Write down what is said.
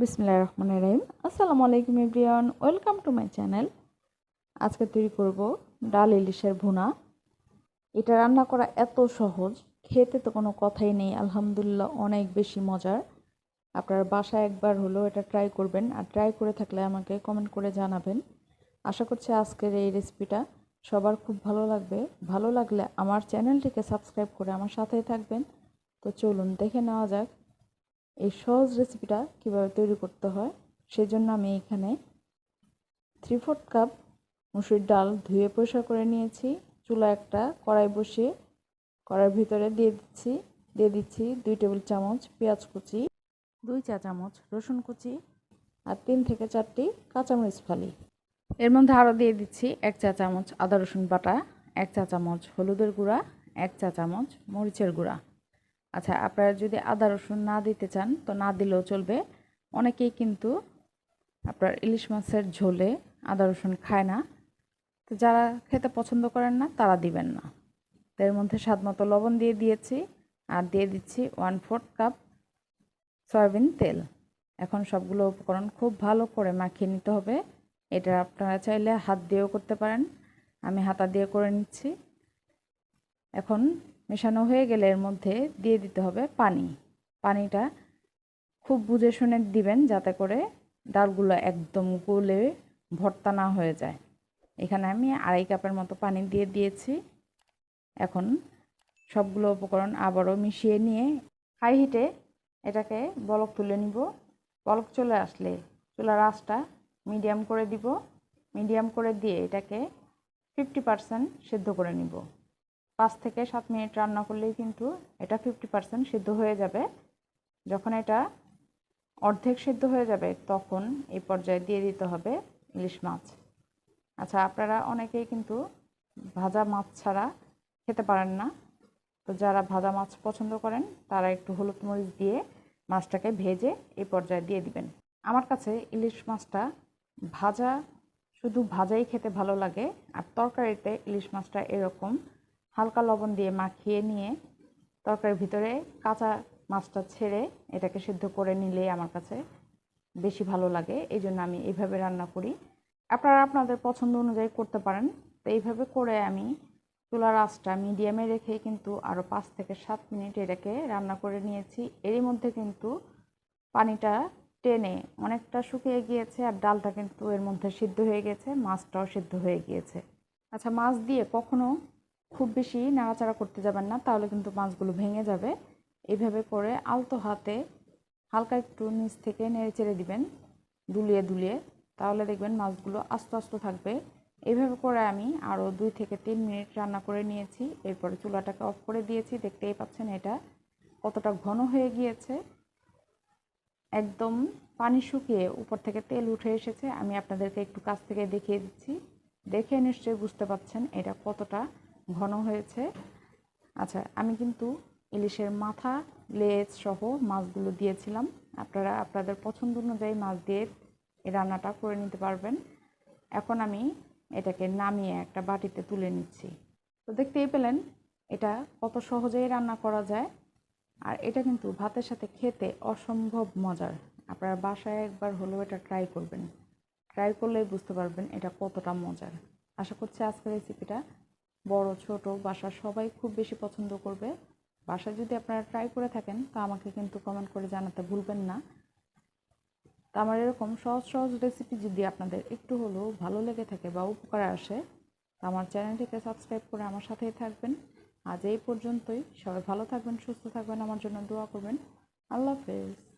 বিসমিল্লাহির রহমান রহিম। আসসালামু আলাইকুম everyone, welcome to my channel. আজকে তৈরি করব ডাল ইলিশের ভুনা। এটা রান্না করা এত সহজ, খেতে তো কোনো কথাই নেই, আলহামদুলিল্লাহ অনেক বেশি মজার। আপনার বাসায় একবার হলেও এটা ট্রাই করবেন, আর ট্রাই করে থাকলে আমাকে কমেন্ট করে জানাবেন। আশা করছি আজকের এই রেসিপিটা সবার খুব ভালো লাগবে। ভালো লাগলে আমার চ্যানেলটিকে সাবস্ক্রাইব করে আমার সাথেই থাকবেন। তো চলুন দেখে নেওয়া যাক এই সহজ রেসিপিটা কীভাবে তৈরি করতে হয়, সেজন্য আমি এখানে থ্রি ফোর্থ কাপ মুসুর ডাল ধুয়ে পরিষ্কার করে নিয়েছি। চুলা একটা কড়াই বসিয়ে কড়াইয়ের ভিতরে দিয়ে দিচ্ছি। দিয়ে দিচ্ছি দুই টেবিল চামচ পেঁয়াজ কুচি, দুই চা চামচ রসুন কুচি আর তিন থেকে চারটি কাঁচামরিচ ফালি। এর মধ্যে আরও দিয়ে দিচ্ছি এক চা চামচ আদা রসুন বাটা, এক চা চামচ হলুদের গুঁড়া, এক চা চামচ মরিচের গুঁড়া। আচ্ছা আপনারা যদি আদা রসুন না দিতে চান, তো না দিলেও চলবে। অনেকেই কিন্তু আপনার ইলিশ মাছের ঝোলে আদা রসুন খায় না। তো যারা খেতে পছন্দ করেন না, তারা দিবেন না। এর মধ্যে স্বাদ মতো লবণ দিয়ে দিয়েছি, আর দিয়ে দিচ্ছি ওয়ান ফোর্থ কাপ সয়াবিন তেল। এখন সবগুলো উপকরণ খুব ভালো করে মাখিয়ে নিতে হবে। এটা আপনারা চাইলে হাত দিয়েও করতে পারেন। আমি হাতা দিয়ে করে নিচ্ছি। এখন মেশানো হয়ে গেলে এর মধ্যে দিয়ে দিতে হবে পানি। পানিটা খুব বুঝে শুনে দিবেন যাতে করে ডালগুলো একদম গলে ভর্তা না হয়ে যায়। এখানে আমি আড়াই কাপের মতো পানি দিয়ে দিয়েছি। এখন সবগুলো উপকরণ আবারও মিশিয়ে নিয়ে হাই হিটে এটাকে বলক তুলে নিব। বলক চলে আসলে চুলার আঁচটা মিডিয়াম করে দিব। মিডিয়াম করে দিয়ে এটাকে ফিফটি পারসেন্ট সেদ্ধ করে নিব। পাঁচ থেকে সাত মিনিট রান্না করলেই কিন্তু এটা ফিফটি পারসেন্ট সিদ্ধ হয়ে যাবে। যখন এটা অর্ধেক সিদ্ধ হয়ে যাবে, তখন এই পর্যায়ে দিয়ে দিতে হবে ইলিশ মাছ। আচ্ছা আপনারা অনেকেই কিন্তু ভাজা মাছ ছাড়া খেতে পারেন না। তো যারা ভাজা মাছ পছন্দ করেন, তারা একটু হলুদ মরিচ দিয়ে মাছটাকে ভেজে এই পর্যায়ে দিয়ে দিবেন। আমার কাছে ইলিশ মাছটা ভাজা, শুধু ভাজাই খেতে ভালো লাগে, আর তরকারিতে ইলিশ মাছটা এরকম হালকা লবণ দিয়ে মাখিয়ে নিয়ে তরকারির ভিতরে কাঁচা মাছটা ছেড়ে এটাকে সিদ্ধ করে নিলে আমার কাছে বেশি ভালো লাগে। এই জন্য আমি এইভাবে রান্না করি। আপনারা আপনাদের পছন্দ অনুযায়ী করতে পারেন। তো এইভাবে করে আমি চুলার আঁচটা মিডিয়ামে রেখে কিন্তু আরও পাঁচ থেকে সাত মিনিট এটাকে রান্না করে নিয়েছি। এরই মধ্যে কিন্তু পানিটা টেনে অনেকটা শুকিয়ে গিয়েছে আর ডালটা কিন্তু এর মধ্যে সিদ্ধ হয়ে গেছে, মাছটাও সিদ্ধ হয়ে গিয়েছে। আচ্ছা মাছ দিয়ে কখনো খুব বেশি নাড়াচাড়া করতে যাবেন না, তাহলে কিন্তু মাছগুলো ভেঙে যাবে। এইভাবে করে আলতো হাতে হালকা একটু নিচ থেকে নেড়ে চেড়ে দিবেন, দুলিয়ে দুলিয়ে। তাহলে দেখবেন মাছগুলো আস্তে আস্তে থাকবে। এইভাবে করে আমি আরও দুই থেকে তিন মিনিট রান্না করে নিয়েছি। এরপরে চুলাটাকে অফ করে দিয়েছি। দেখতেই পাচ্ছেন এটা কতটা ঘন হয়ে গিয়েছে। একদম পানি শুকিয়ে উপর থেকে তেল উঠে এসেছে। আমি আপনাদেরকে একটু কাছ থেকে দেখিয়ে দিচ্ছি। দেখে নিশ্চয়ই বুঝতে পাচ্ছেন এটা কতটা ঘন হয়েছে। আচ্ছা আমি কিন্তু ইলিশের মাথা, লেজ সহ মাছগুলো দিয়েছিলাম। আপনারা আপনাদের পছন্দ অনুযায়ী মাছ দিয়ে এই রান্নাটা করে নিতে পারবেন। এখন আমি এটাকে নামিয়ে একটা বাটিতে তুলে নিচ্ছি। তো দেখতেই পেলেন, এটা কত সহজেই রান্না করা যায়। আর এটা কিন্তু ভাতের সাথে খেতে অসম্ভব মজার। আপনারা বাসায় একবার হলেও এটা ট্রাই করবেন। ট্রাই করলেই বুঝতে পারবেন এটা কতটা মজার। আশা করছি আজকের রেসিপিটা বড়, ছোট বাসার সবাই খুব বেশি পছন্দ করবে। বাসায় যদি আপনারা ট্রাই করে থাকেন, তা আমাকে কিন্তু কমেন্ট করে জানাতে ভুলবেন না। তা আমার এরকম সহজ সহজ রেসিপি যদি আপনাদের একটু হলেও ভালো লেগে থাকে বা উপকারে আসে, তা আমার চ্যানেলটিকে সাবস্ক্রাইব করে আমার সাথেই থাকবেন। আজ এই পর্যন্তই। সবাই ভালো থাকবেন, সুস্থ থাকবেন, আমার জন্য দোয়া করবেন। আল্লাহ হাফেজ।